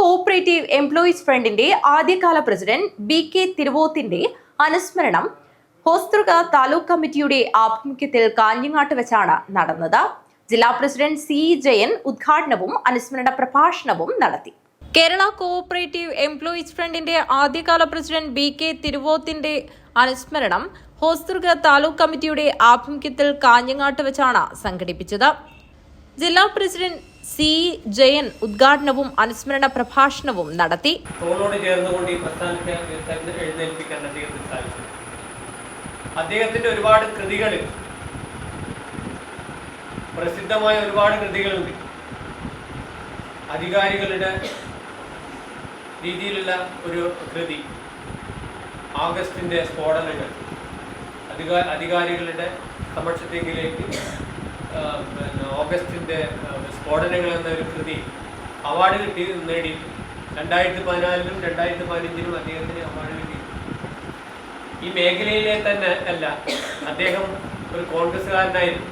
Cooperative employees ഫ്രണ്ടിന്റെ ആദ്യകാല president B K തിരുവോത്തിന്റെ അനുസ്മരണം ഹോസ്തൃക താലൂക്ക് കമ്മിറ്റിയുടെ ആഭിമുഖ്യത്തിൽ കാഞ്ഞങ്ങാട്ട് വെച്ചാണ് നടന്നത്. ജില്ലാ പ്രസിഡന്റ് സി ജയൻ ഉദ്ഘാടനവും അനുസ്മരണ പ്രഭാഷണവും നടത്തി. കേരള കോഓപ്പറേറ്റീവ് എംപ്ലോയീസ് ഫ്രണ്ടിന്റെ ആദ്യകാല പ്രസിഡന്റ് ബി കെ തിരുവോത്തിന്റെ അനുസ്മരണം ഹോസ്തൃക താലൂക്ക് കമ്മിറ്റിയുടെ ആഭിമുഖ്യത്തിൽ കാഞ്ഞങ്ങാട്ട് വെച്ചാണ് സംഘടിപ്പിച്ചത്. ജില്ലാ പ്രസിഡന്റ് സി. ജയൻ ഉദ്ഘാടനവും അനുസ്മരണ പ്രഭാഷണവും നടത്തി. പ്രസ്ഥാനത്തെ അദ്ദേഹത്തിന്റെ ഒരുപാട് കൃതികൾ പ്രസിദ്ധമായ ഒരുപാട് കൃതികളുണ്ട്. അധികാരികളുടെ രീതിയിലുള്ള ഒരു കൃതി ആഗസ്റ്റിന്റെ സ്ഫോടനങ്ങൾ. അധികാ അധികാരികളുടെ സമക്ഷത്തേക്കിലേക്ക് പിന്നെ ഓഗസ്റ്റിന്റെ സ്ഫോടനങ്ങൾ എന്ന ഒരു കൃതി അവാർഡ് കിട്ടി നേടി. രണ്ടായിരത്തി പതിനാലിലും രണ്ടായിരത്തി പതിനഞ്ചിലും അദ്ദേഹത്തിന് അവാർഡ് കിട്ടി. ഈ മേഖലയിലെ തന്നെ അല്ല അദ്ദേഹം ഒരു കോൺഗ്രസ്സുകാരനായിരുന്നു.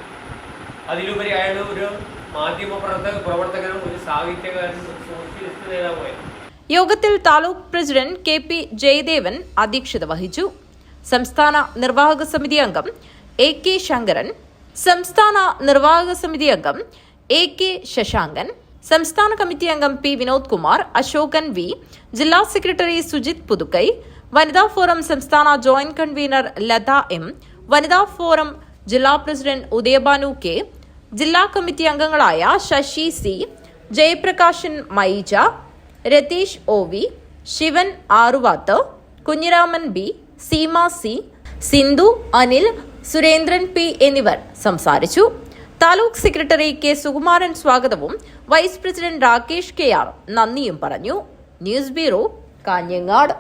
അതിലുപരി അയാൾ ഒരു മാധ്യമ പ്രവർത്തക പ്രവർത്തകനും ഒരു സാഹിത്യകാരനും സോഷ്യലിസ്റ്റ് നേതാവുമായിരുന്നു യോഗത്തിൽ taluk president K P Jayadevan അധ്യക്ഷത വഹിച്ചു. സംസ്ഥാന നിർവാഹക സമിതി അംഗം എ കെ ശങ്കരൻ സംസ്ഥാന നിർവാഹക സമിതി അംഗം എ കെ ശശാങ്കൻ സംസ്ഥാന കമ്മിറ്റി അംഗം പി വിനോദ് കുമാർ അശോകൻ വി ജില്ലാ സെക്രട്ടറി സുജിത് പുതുക്കൈ വനിതാ ഫോറം സംസ്ഥാന ജോയിന്റ് കൺവീനർ ലത എം വനിതാ ഫോറം ജില്ലാ പ്രസിഡന്റ് ഉദയബാനു കെ ജില്ലാ കമ്മിറ്റി അംഗങ്ങളായ Sasi C Jayaprakashan Maija Ratheesh O V Shivan Aruvath Kunhiraman B Seema C Sindhu Anil Surendran P എന്നിവർ സംസാരിച്ചു. താലൂക്ക് സെക്രട്ടറി കെ സുകുമാരൻ സ്വാഗതവും vice president Rakesh K R നന്ദിയും പറഞ്ഞു. News bureau Kanhangad.